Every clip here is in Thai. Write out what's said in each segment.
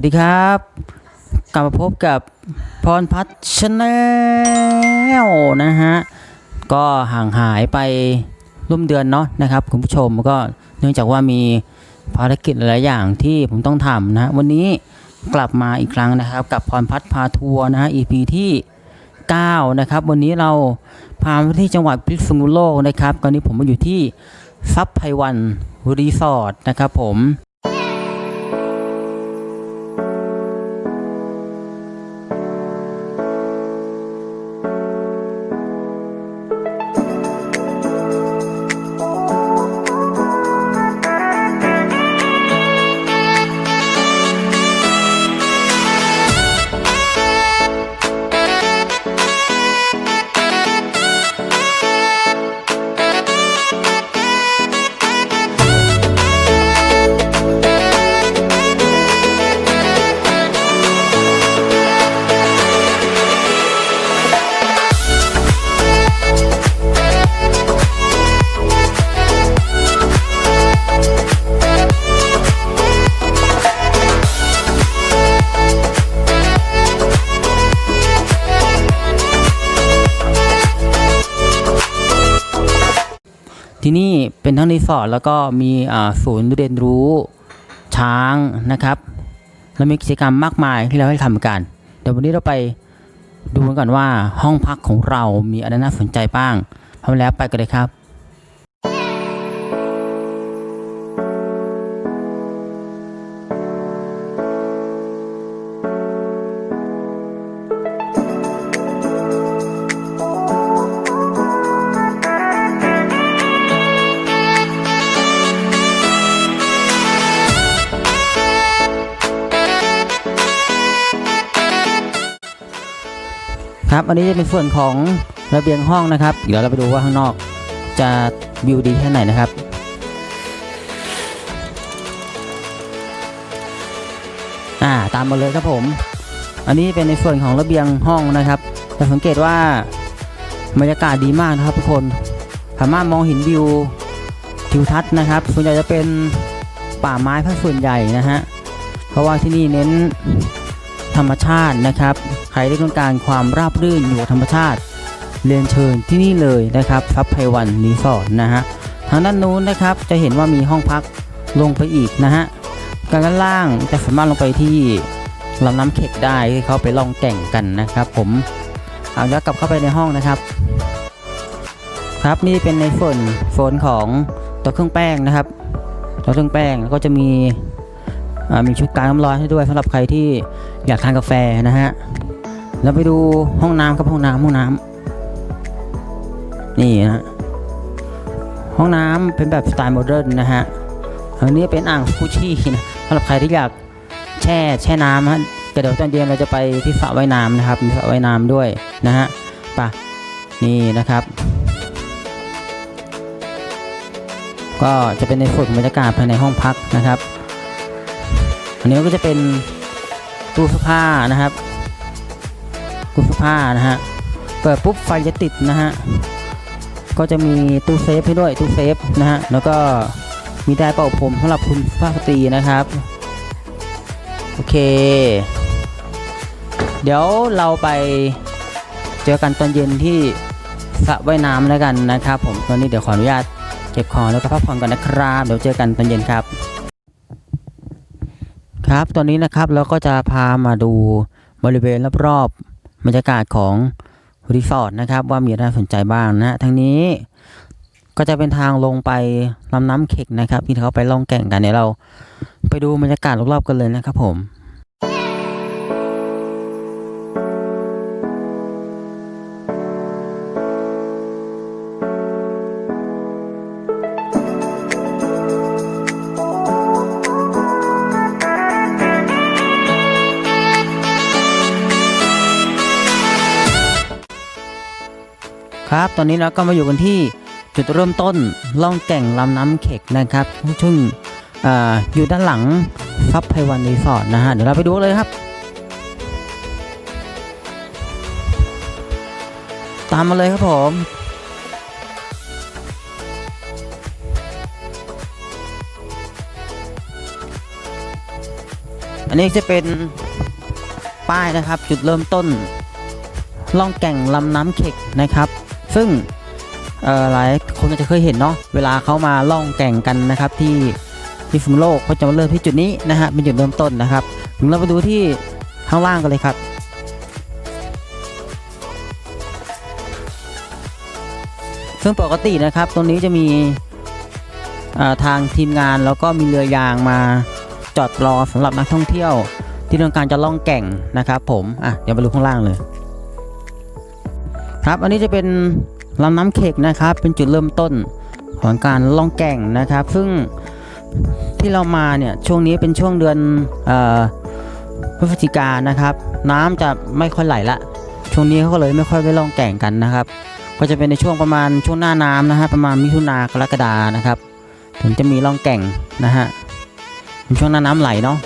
วัสดีครับ กลับมาพบกับพรพัฒน์ชาแนลนะฮะ ก็ห่างหายไปร่วมเดือนเนาะนะครับคุณผู้ชมก็เนื่องจากว่ามีภารกิจหลายอย่างที่ผมต้องทำนะฮะวันนี้กลับมาอีกครั้งนะครับ กับพรพัฒน์พาทัวร์นะฮะ EP ที่ 9 นะครับ วันนี้เราพาไปที่จังหวัดพิษณุโลกนะครับตอนนี้ผมมาอยู่ที่ซับไพวันรีสอร์ทนะครับผม ที่นี่เป็นทั้งรีสอร์ทแล้วก็มีศูนย์เรียนรู้ช้างนะครับ แล้วมีกิจกรรมมากมายที่เราให้ทำกัน เดี๋ยววันนี้เราไปดูกันก่อนว่าห้องพักของเรามีอะไรน่าสนใจบ้างพร้อมแล้วไปกันเลยครับ ครับอันนี้จะเป็นส่วนของระเบียงห้องนะครับ เดี๋ยวเราไปดูว่าข้างนอกจะวิวดีแค่ไหนนะครับอ่าตามมาเลยครับผม อันนี้เป็นในส่วนของระเบียงห้องนะครับจะสังเกตว่าบรรยากาศดีมากนะครับทุกคนสามารถมองเห็นวิวทิวทัศน์นะครับส่วนใหญ่จะเป็นป่าไม้พัส่วนใหญ่นะฮะเพราะว่าที่นี่เน้นธรรมชาตินะครับ ใครที่ต้องการความราบรื่นอยู่ธรรมชาติ เรียนเชิญที่นี่เลยนะครับซับไพวันรีสอร์ทนะฮะทางด้านนู้นนะครับจะเห็นว่ามีห้องพักลงไปอีกนะฮะการด้านล่างจะสามารถลงไปที่ลำน้ำเข็กได้ที่เขาไปล่องแก่งกันนะครับ ผมเอาแล้วกลับเข้าไปในห้องนะครับ ครับนี่เป็นในส่วนโซนของตัวเครื่องแป้งนะครับ ตัวเครื่องแป้งแล้วก็จะมีมีชุดกางน้ำร้อนให้ด้วยสำหรับใครที่อยากทานกาแฟนะฮะ แล้วไปดูห้องน้ำครับห้องน้ำห้องน้ำนี่นะห้องน้ำเป็นแบบสไตล์โมเดิร์นนะฮะอันนี้เป็นอ่างฟูชี่นะสำหรับใครที่อยากแช่แช่น้ำฮะแต่เดี๋ยวตอนเย็นเราจะไปที่สระว่ายน้ำนะครับมีสระว่ายน้ำด้วยนะฮะไปะนี่นะครับ ก็จะเป็นในส่วนของบรรยากาศภายในห้องพักนะครับ อันนี้ก็จะเป็นตู้เสื้อผ้านะครับ ตู้ผ้านะฮะ เปิดปุ๊บไฟจะติดนะฮะ ก็จะมีตู้เซฟให้ด้วยตู้เซฟนะฮะ แล้วก็มีได้เป่าผมสำหรับคุณสุภาสตรีนะครับ โอเค เดี๋ยวเราไปเจอกันตอนเย็นที่สระว่ายน้ำแล้วกันนะครับ ผมตอนนี้เดี๋ยวขออนุญาตเก็บของแล้วก็พักผ่อนก่อนนะครับ เดี๋ยวเจอกันตอนเย็นครับ ครับตอนนี้นะครับเราก็จะพามาดูบริเวณรอบๆ บรรยากาศของรีสอร์ทนะครับว่ามีอะไรสนใจบ้างนะฮะทางนี้ก็จะเป็นทางลงไปลำน้ำเข็กนะครับที่เขาไปล่องแก่งกันเดี๋ยวเราไปดูบรรยากาศรอบๆกันเลยนะครับผม ครับ ตอนนี้เราก็มาอยู่กันที่จุดเริ่มต้นล่องแก่งลำน้ำเข็กนะครับซึ่งออยู่ด้านหลังซับไพวันรีสอร์ทนะฮะ เดี๋ยวเราไปดูเลยครับ ตามมาเลยครับผมอันนี้จะเป็นป้ายนะครับ จุดเริ่มต้นล่องแก่งลำน้ำเข็กนะครับ ซึ่งหลายคนอาจจะเคยเห็นเนาะเวลาเขามาล่องแก่งกันนะครับที่ที่ฟุมโลกเขาจะมาเริ่มที่จุดนี้นะฮะเป็นจุดเริ่มต้นนะครับถึงเราไปดูที่ข้างล่างกันเลยครับซึ่งปกตินะครับ ตรงนี้จะมีทางทีมงานแล้วก็มีเรือยางมาจอดรอสำหรับนักท่องเที่ยว ที่ต้องการจะล่องแก่งนะครับ ผมอะเดี๋ยวมาดูข้างล่างเลย ครับ อันนี้จะเป็นลำน้ำเข็กนะครับ เป็นจุดเริ่มต้นของการล่องแก่งนะครับ ซึ่งที่เรามาเนี่ยช่วงนี้เป็นช่วงเดือนพฤศจิกานะครับ น้ำจะไม่ค่อยไหลละช่วงนี้เขาก็เลยไม่ค่อยได้ล่องแก่งกันนะครับ ก็จะเป็นในช่วงประมาณช่วงหน้าน้ำนะฮะประมาณมิถุนากรกฎานะครับ ถึงจะมีล่องแก่งนะฮะเป็นช่วงหน้าน้ำไหลเนาะ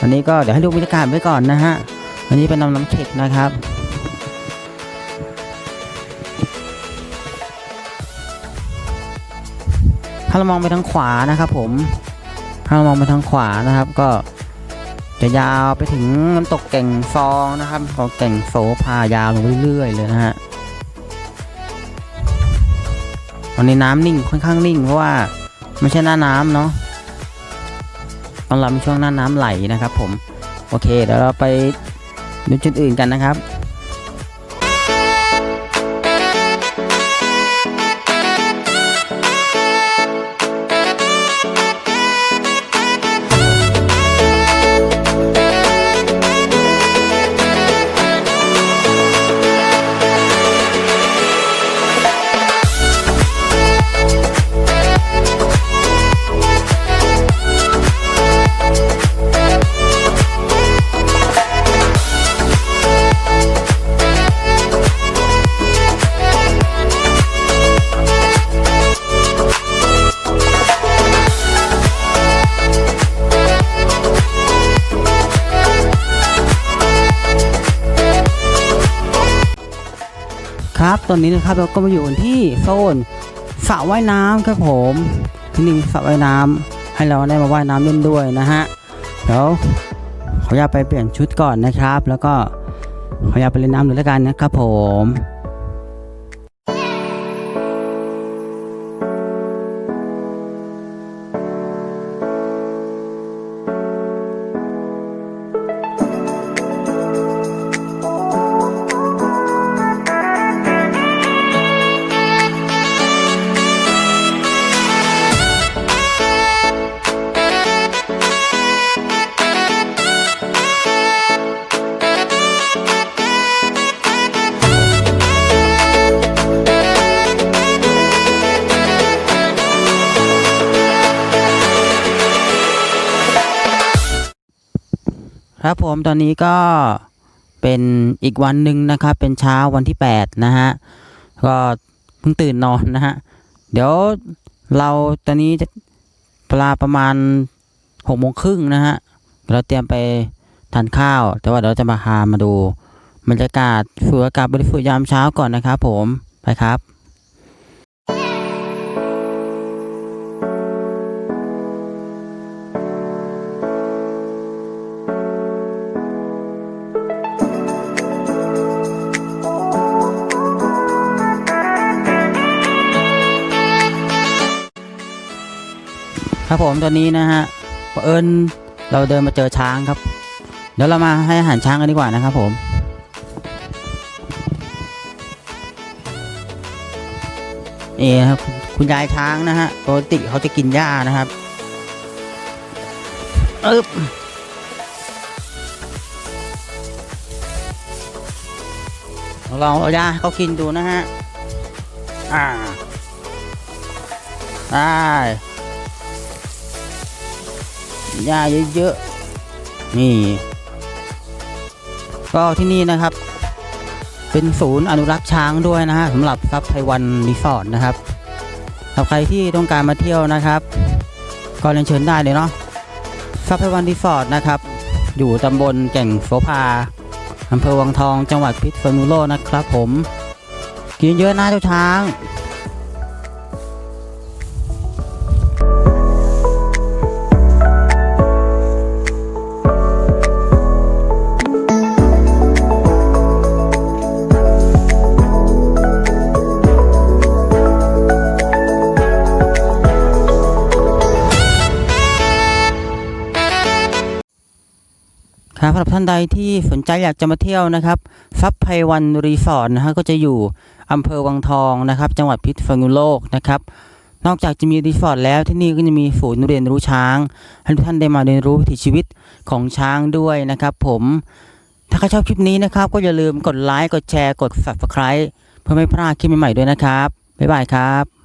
อันนี้ก็เดี๋ยวให้ดูบรรยากาศไว้ก่อนนะฮะอันนี้เป็นลำน้ำเข็กนะครับ ถ้าเรามองไปทางขวานะครับผม ถ้าเรามองไปทางขวานะครับ ก็จะยาวไปถึงน้ำตกแก่งฟองนะครับของแก่งโสพายาวลงเรื่อยๆเลยนะฮะตอนนี้น้ำนิ่งค่อนข้างนิ่งเพราะว่าไม่ใช่หน้าน้ำเนาะตอนเราเป็นช่วงหน้าน้ำไหลนะครับ ผม โอเคเดี๋ยวเราไปดูจุดอื่นกันนะครับ อนนี้นะครับเราก็มาอยู่ที่โซนสระว่ายน้ำครับผมที่นี่มีสระว่ายน้ำให้เราได้มาว่ายน้ำเล่นด้วยนะฮะเดี๋ยวขออนุญาตไปเปลี่ยนชุดก่อนนะครับ แล้วก็ขออนุญาตไปเล่นน้ำเลยแล้วกันนะครับผม ครับผมตอนนี้ก็เป็นอีกวันหนึ่งนะครับ เป็นเช้าวันที่ 8 นะฮะ ก็เพิ่งตื่นนอนนะฮะ เดี๋ยวเราตอนนี้จะเวลาประมาณ6โมงครึ่งนะฮะ เราเตรียมไปทานข้าว แต่ว่าเราจะมาพามาดูบรรยากาศสูดอากาศบริสุทธิ์ยามเช้าก่อนนะครับผม ไปครับ ครับผมตอนนี้นะฮะเอิญเราเดินมาเจอช้างครับ เดี๋ยวเรามาให้อาหารช้างกันดีกว่านะครับผมเอครับคุณยายช้างนะฮะปกติเขาจะกินหญ้านะครับอึบลองเอาหญ้าเขากินดูนะฮะ อ่าได้ หญ้าเยอะๆนี่ ก็ที่นี่นะครับ เป็นศูนย์อนุรักษ์ช้างด้วยนะฮะสำหรับซับไพวันรีสอร์ทนะครับสำหรับใครที่ต้องการมาเที่ยวนะครับ ก็เรียนเชิญได้เลยเนาะซับไพวันรีสอร์ทนะครับ อยู่ตำบลแก่งโสภาอำเภอวังทองจังหวัดพิษณุโลกนะครับผม กินเยอะนะเจ้าช้าง ครับสำหรับท่านใดที่สนใจอยากจะมาเที่ยวนะครับซับไพวันรีสอร์ทนะฮะก็จะอยู่อำเภอวังทองนะครับ จังหวัดพิษณุโลกนะครับ นอกจากจะมีรีสอร์ทแล้วที่นี่ก็จะมีศูนย์เรียนรู้ช้างให้ทุกท่านได้มาเรียนรู้วิถีชีวิตของช้างด้วยนะครับผมถ้าใครชอบคลิปนี้นะครับ ก็อย่าลืมกดไลค์กดแชร์กด subscribe เพื่อไม่พลาดคลิปใหม่ๆด้วยนะครับบ๊ายบายครับ